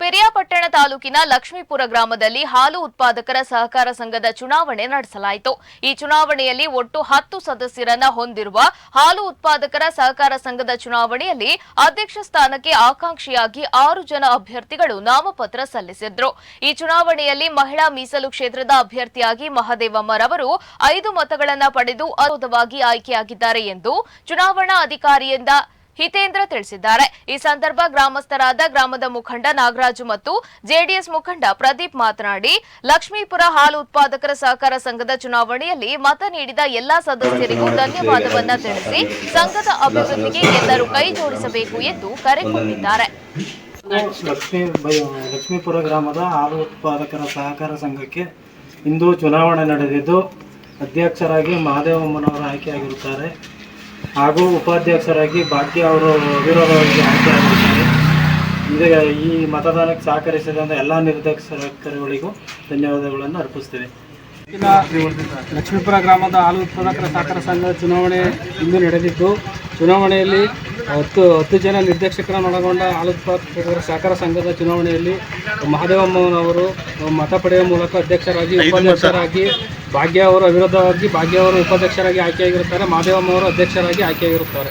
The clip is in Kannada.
ಪಿರಿಯಾಪಟ್ಟಣ ತಾಲೂಕಿನ ಲಕ್ಷ್ಮೀಪುರ ಗ್ರಾಮದಲ್ಲಿ ಹಾಲು ಉತ್ಪಾದಕರ ಸಹಕಾರ ಸಂಘದ ಚುನಾವಣೆ ನಡೆಸಲಾಯಿತು. ಈ ಚುನಾವಣೆಯಲ್ಲಿ ಒಟ್ಟು ಹತ್ತು ಸದಸ್ಯರನ್ನ ಹೊಂದಿರುವ ಹಾಲು ಉತ್ಪಾದಕರ ಸಹಕಾರ ಸಂಘದ ಚುನಾವಣೆಯಲ್ಲಿ ಅಧ್ಯಕ್ಷ ಸ್ಥಾನಕ್ಕೆ ಆಕಾಂಕ್ಷಿಯಾಗಿ ಆರು ಜನ ಅಭ್ಯರ್ಥಿಗಳು ನಾಮಪತ್ರ ಸಲ್ಲಿಸಿದ್ರು. ಈ ಚುನಾವಣೆಯಲ್ಲಿ ಮಹಿಳಾ ಮೀಸಲು ಕ್ಷೇತ್ರದ ಅಭ್ಯರ್ಥಿಯಾಗಿ ಮಹದೇವಮ್ಮರವರು ಐದು ಮತಗಳನ್ನು ಪಡೆದು ಅವಿರೋಧವಾಗಿ ಆಯ್ಕೆಯಾಗಿದ್ದಾರೆ ಎಂದು ಚುನಾವಣಾ ಅಧಿಕಾರಿಯಿಂದ ಹಿತೇಂದ್ರ ತಿಳಿಸಿದ್ದಾರೆ. ಈ ಸಂದರ್ಭ ಗ್ರಾಮಸ್ಥರಾದ ಗ್ರಾಮದ ಮುಖಂಡ ನಾಗರಾಜು ಮತ್ತು ಜೆಡಿಎಸ್ ಮುಖಂಡ ಪ್ರದೀಪ್ ಮಾತನಾಡಿ, ಲಕ್ಷ್ಮೀಪುರ ಹಾಲು ಉತ್ಪಾದಕರ ಸಹಕಾರ ಸಂಘದ ಚುನಾವಣೆಯಲ್ಲಿ ಮತ ನೀಡಿದ ಎಲ್ಲಾ ಸದಸ್ಯರಿಗೂ ಧನ್ಯವಾದವನ್ನ ತಿಳಿಸಿ ಸಂಘದ ಅಭಿವೃದ್ಧಿಗೆ ಎಲ್ಲರೂ ಕೈ ಜೋಡಿಸಬೇಕು ಎಂದು ಕರೆ ಕೊಟ್ಟಿದ್ದಾರೆ. ಲಕ್ಷ್ಮೀ ಲಕ್ಷ್ಮೀಪುರ ಗ್ರಾಮದ ಹಾಲು ಉತ್ಪಾದಕರ ಸಹಕಾರ ಸಂಘಕ್ಕೆ ಇಂದು ಚುನಾವಣೆ ನಡೆದಿದ್ದು, ಅಧ್ಯಕ್ಷರಾಗಿ ಮಹಾದೇವಮ್ಮನವರು ಆಯ್ಕೆಯಾಗಿರುತ್ತಾರೆ. ಹಾಗೂ ಉಪಾಧ್ಯಕ್ಷರಾಗಿ ಭಾಗ್ಯ ಅವರು ಅವಿರೋಧವಾಗಿ ಆಯ್ಕೆಯಾಗಿದ್ದಾರೆ ಇದರ ಈ ಮತದಾನಕ್ಕೆ ಸಹಕರಿಸಿದಂಥ ಎಲ್ಲ ನಿರ್ದೇಶಕರುಗಳಿಗೂ ಧನ್ಯವಾದಗಳನ್ನು ಅರ್ಪಿಸ್ತೇವೆ ಲಕ್ಷ್ಮೀಪುರ ಗ್ರಾಮದ ಹಾಲು ಉತ್ಪಾದಕರ ಸಹಕಾರ ಸಂಘದ ಚುನಾವಣೆ ಇಂದು ನಡೆದಿದ್ದು ಚುನಾವಣೆಯಲ್ಲಿ ಹತ್ತು ಹತ್ತು ಜನ ನಿರ್ದೇಶಕರನ್ನು ಒಳಗೊಂಡ ಹಾಲು ಉತ್ಪಾದಕರ ಸಹಕಾರ ಸಂಘದ ಚುನಾವಣೆಯಲ್ಲಿ ಮಹದೇವಮ್ಮನವರು ಮತ ಪಡೆಯುವ ಮೂಲಕ ಅಧ್ಯಕ್ಷರಾಗಿ ಉಪಾಧ್ಯಕ್ಷರಾಗಿ ಭಾಗ್ಯ ಅವರು ಅವಿರೋಧವಾಗಿ ಭಾಗ್ಯ ಅವರು ಉಪಾಧ್ಯಕ್ಷರಾಗಿ ಆಯ್ಕೆಯಾಗಿರುತ್ತಾರೆ ಮಹದೇವಮ್ಮ ಅವರು ಅಧ್ಯಕ್ಷರಾಗಿ ಆಯ್ಕೆಯಾಗಿರುತ್ತಾರೆ.